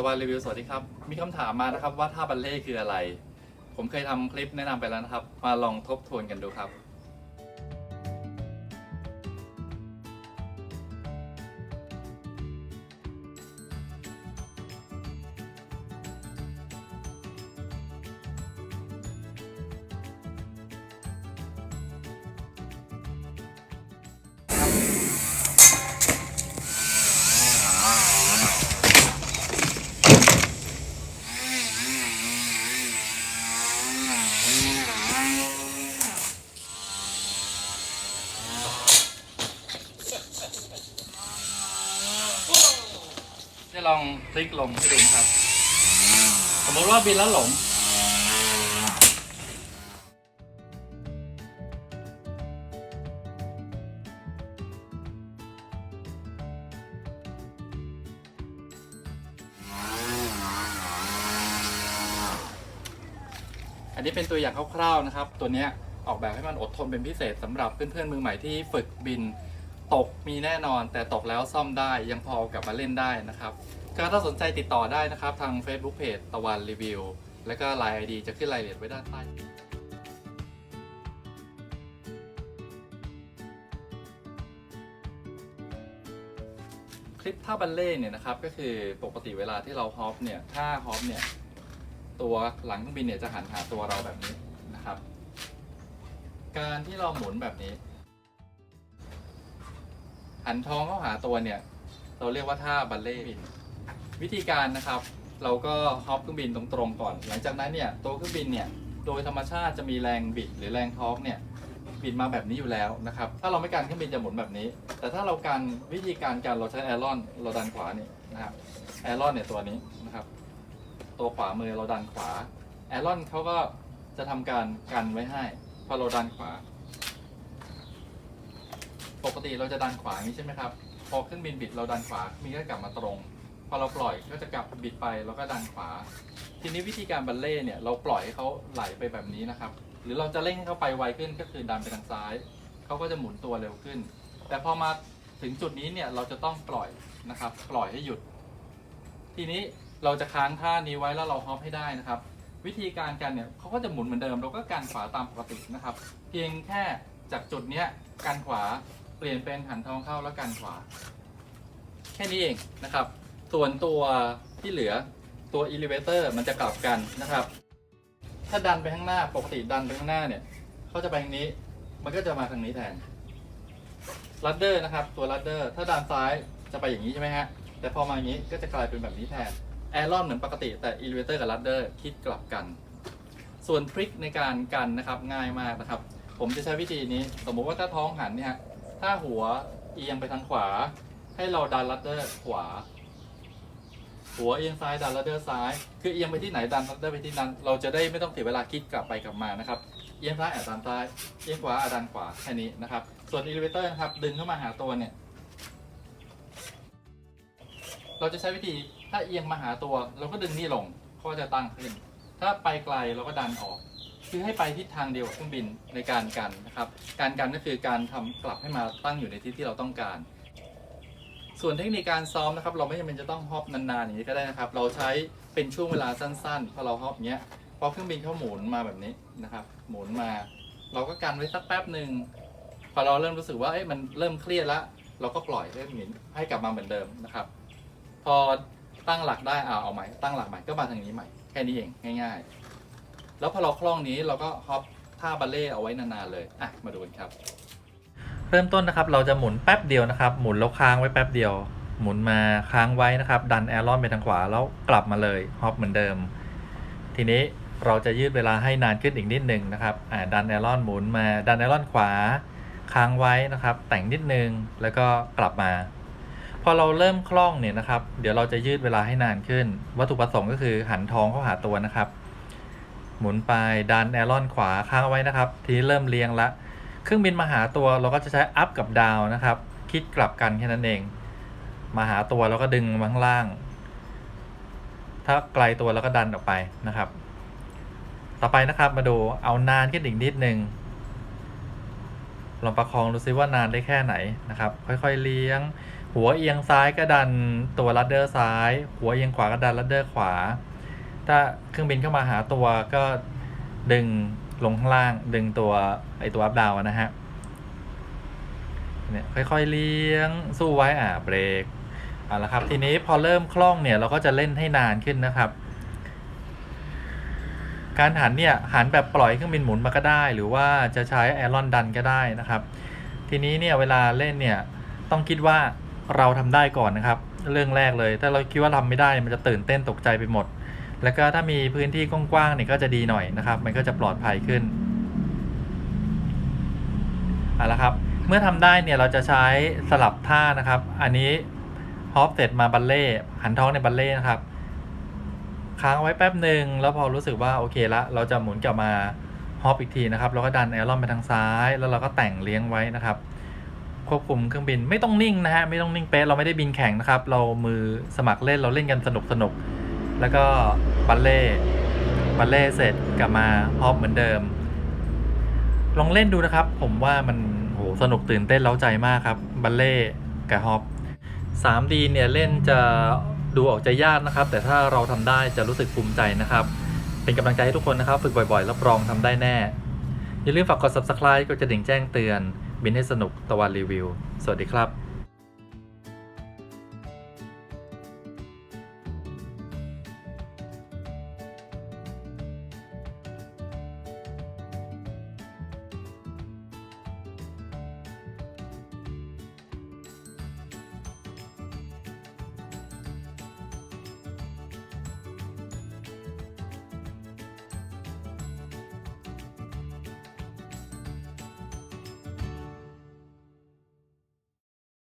ตะวันรีวิวสวัสดีครับ มีคำถามมานะครับว่าท่าบัลเล่คืออะไร ผมเคยทำคลิปแนะนำไปแล้วนะครับ มาลองทบทวนกันดูครับ จะลองพลิกลงให้ดูนะครับ สมมติว่าบินแล้วหลง อันนี้เป็นตัวอย่างคร่าวๆนะครับ ตัวเนี้ยออกแบบให้มันอดทนเป็นพิเศษสำหรับเพื่อนๆมือใหม่ที่ฝึกบิน ตกมีแน่นอน แต่ตกแล้วซ่อมได้ยังพอกลับมาเล่นได้นะครับก็ถ้าสนใจติดต่อได้นะครับ ทาง Facebook Page ตะวันรีวิว แล้วก็ Line ID จะขึ้นรายละเอียดไว้ด้านใต้คลิปท่าบัลเล่เนี่ยนะครับก็คือปกติเวลาที่เราฮอปเนี่ยถ้าฮอปเนี่ยตัวหลังเครื่องบินเนี่ยจะหันหาตัวเราแบบนี้นะครับ การที่เราหมุนแบบนี้ หันท้องเข้าหาตัวเนี่ย เราเรียกว่าท่าบัลเล่ต์บิน วิธีการนะครับ เราก็ฮอปเครื่องบินตรงๆก่อน หลังจากนั้นเนี่ยตัวเครื่องบินเนี่ยโดยธรรมชาติจะมีแรงบิดหรือแรงท้อร์กเนี่ยบิดมาแบบนี้อยู่แล้วนะครับ ถ้าเราไม่การเครื่องบินจะหมุนแบบนี้ แต่ถ้าเราการวิธีการการเราใช้แอรอนเราดันขวานี่นะครับแอรอนเนี่ยตัวนี้นะครับ ตัวขวามือเราดันขวาแอรอนเขาก็จะทำการกันไว้ให้พอเราดันขวา ปกติเราจะดันขวาอย่างนี้ใช่ไหมครับ พอเครื่องบินบิดเราดันขวามีก็กลับมาตรง พอเราปล่อยก็จะกลับบิดไปแล้วก็ดันขวา ทีนี้วิธีการบัลเล่เนี่ยเราปล่อยให้เขาไหลไปแบบนี้นะครับ หรือเราจะเร่งให้เขาไปไวขึ้นก็คือดันไปทางซ้าย เขาก็จะหมุนตัวเร็วขึ้น แต่พอมาถึงจุดนี้เนี่ยเราจะต้องปล่อยนะครับ ปล่อยให้หยุด ทีนี้เราจะค้างท่านี้ไว้แล้วเราฮอปให้ได้นะครับ วิธีการกันเนี่ยเขาก็จะหมุนเหมือนเดิม เราก็การขวาตามปกตินะครับ เพียงแค่จากจุดเนี้ยการขวา เปลี่ยนเป็นหันท้องเข้าแล้วการขวา แค่นี้เองนะครับ ส่วนตัวที่เหลือตัว elevator มันจะกลับกันนะครับ ถ้าดันไปข้างหน้าปกติดันไปข้างหน้าเนี่ยเขาจะไปทางนี้ มันก็จะมาทางนี้แทนลัดเดอร์นะครับ ตัวลัดเดอร์ถ้าดันซ้ายจะไปอย่างนี้ใช่ไหมฮะ แต่พอมาอย่างนี้ก็จะกลายเป็นแบบนี้แทนแอรอนเหมือนปกติแต่ elevator กับลัดเดอร์คิดกลับกัน ส่วนทริคในการกันนะครับง่ายมากนะครับ ผมจะใช้วิธีนี้ สมมุติว่าถ้าท้องหันเนี่ยฮะ ถ้าหัวเอียงไปทางขวา ให้เราดันลัดเดอร์ขวา หัวเอียงซ้ายดันลัดเดอร์ซ้าย คือเอียงไปที่ไหนดันลัดเดอร์ไปที่นั้น เราจะได้ไม่ต้องเสียเวลาคิดกลับไปกลับมานะครับ เอียงซ้ายอะดันซ้าย เอียงขวาอะดันขวาแค่นี้นะครับ ส่วน elevator นะครับดึงเข้ามาหาตัวเนี่ย เราจะใช้วิธีถ้าเอียงมาหาตัว เราก็ดึงนี่ลงเขาก็จะตั้งขึ้น ถ้าไปไกลเราก็ดันออก คือให้ไปทิศทางเดียวกับเครื่องบินในการกันนะครับ การกันก็คือการทำกลับให้มาตั้งอยู่ในทิศที่เราต้องการ ส่วนเทคนิคการซ้อมนะครับ เราไม่จำเป็นจะต้องฮอปนานๆอย่างนี้ก็ได้นะครับ เราใช้เป็นช่วงเวลาสั้นๆพอเราฮอปเนี้ยพอเครื่องบินเขาหมุนมาแบบนี้นะครับ หมุนมา เราก็กันไว้สักแป๊บหนึ่งพอเราเริ่มรู้สึกว่าเอ้ยมันเริ่มเครียดล้วเราก็ปล่อยให้หมุนให้กลับมาเหมือนเดิมนะครับ พอตั้งหลักได้อ่าเอาใหม่ตั้งหลักใหม่ก็มาทางนี้ใหม่แค่นี้เองง่าย ๆ แล้วพอเราคล่องนี้เราก็ฮอปท่าบัลเล่เอาไว้นานๆเลย อะ มาดูกันครับ เริ่มต้นนะครับ เราจะหมุนแป๊บเดียวนะครับ หมุนแล้วค้างไว้แป๊บเดียว หมุนมาค้างไว้นะครับ ดันแอรอนไปทางขวาแล้วกลับมาเลยฮอปเหมือนเดิม ทีนี้เราจะยืดเวลาให้นานขึ้นอีกนิดนึงนะครับ อ่า ดันแอรอนหมุนมา ดันแอรอนขวา ค้างไว้นะครับ แต่งนิดนึง แล้วก็กลับมา พอเราเริ่มคล่องเนี่ยนะครับ เดี๋ยวเราจะยืดเวลาให้นานขึ้น วัตถุประสงค์ก็คือหันท้องเข้าหาตัวนะครับ หมุนไปดันแอรอนขวาค้างเอาไว้นะครับ ทีนี้เริ่มเรียงละ เครื่องบินมาหาตัวเราก็จะใช้อัพกับดาวนะครับ คิดกลับกันแค่นั้นเอง มาหาตัวแล้วก็ดึงมาข้างล่าง ถ้าไกลตัวแล้วก็ดันออกไปนะครับ ต่อไปนะครับมาดูเอานานขึ้นอีกนิดนึงลองประคองดูซิว่านานได้แค่ไหนนะครับ ค่อยๆเลี้ยง หัวเอียงซ้ายก็ดันตัวลัดเดอร์ซ้าย หัวเอียงขวาก็ดันลัดเดอร์ขวา ถ้าเครื่องบินเข้ามาหาตัวก็ดึงลงข้างล่าง ดึงตัวไอตัวอัพดาวนะฮะเนี่ยค่อยๆเลี้ยงสู้ไว้อ่าเบรกเอาละครับ ทีนี้พอเริ่มคล่องเนี่ยเราก็จะเล่นให้นานขึ้นนะครับ การหันเนี่ยหันแบบปล่อยเครื่องบินหมุนมาก็ได้ หรือว่าจะใช้แอรอนดันก็ได้นะครับ ทีนี้เนี่ยเวลาเล่นเนี่ยต้องคิดว่าเราทำได้ก่อนนะครับ เรื่องแรกเลย ถ้าเราคิดว่าทำไม่ได้มันจะตื่นเต้นตกใจไปหมด แล้วก็ถ้ามีพื้นที่กว้างๆเนี่ยก็จะดีหน่อยนะครับ มันก็จะปลอดภัยขึ้นเอาละครับ เมื่อทำได้เนี่ยเราจะใช้สลับท่านะครับ อันนี้ฮอปเสร็จมาบัลเล่หันท้องในบัลเล่นะครับ ค้างไว้แป๊บหนึ่งแล้วพอรู้สึกว่าโอเคละเราจะหมุนกลับมาฮอปอีกทีนะครับแล้วก็ดันแอรอนไปทางซ้าย แล้วเราก็แต่งเลี้ยงไว้นะครับ ควบคุมเครื่องบินไม่ต้องนิ่งนะฮะไม่ต้องนิ่งเป๊ะเราไม่ได้บินแข่งนะครับ เรามือสมัครเล่นเราเล่นกันสนุกสนุก แล้วก็บัลเล่บัลเล่เสร็จกลับมาฮอปเหมือนเดิม ลองเล่นดูนะครับ ผมว่ามันโหสนุกตื่นเต้นเล้าใจมากครับบัลเล่กับฮอป 3D เนี่ยเล่นจะดูออกจะยากนะครับ แต่ถ้าเราทำได้จะรู้สึกภูมิใจนะครับ เป็นกำลังใจให้ทุกคนนะครับ ฝึกบ่อยๆรับรองทำได้แน่ อย่าลืมฝากกด subscribe ก็จะดิ่งแจ้งเตือน บินให้สนุกตะวันรีวิว สวัสดีครับ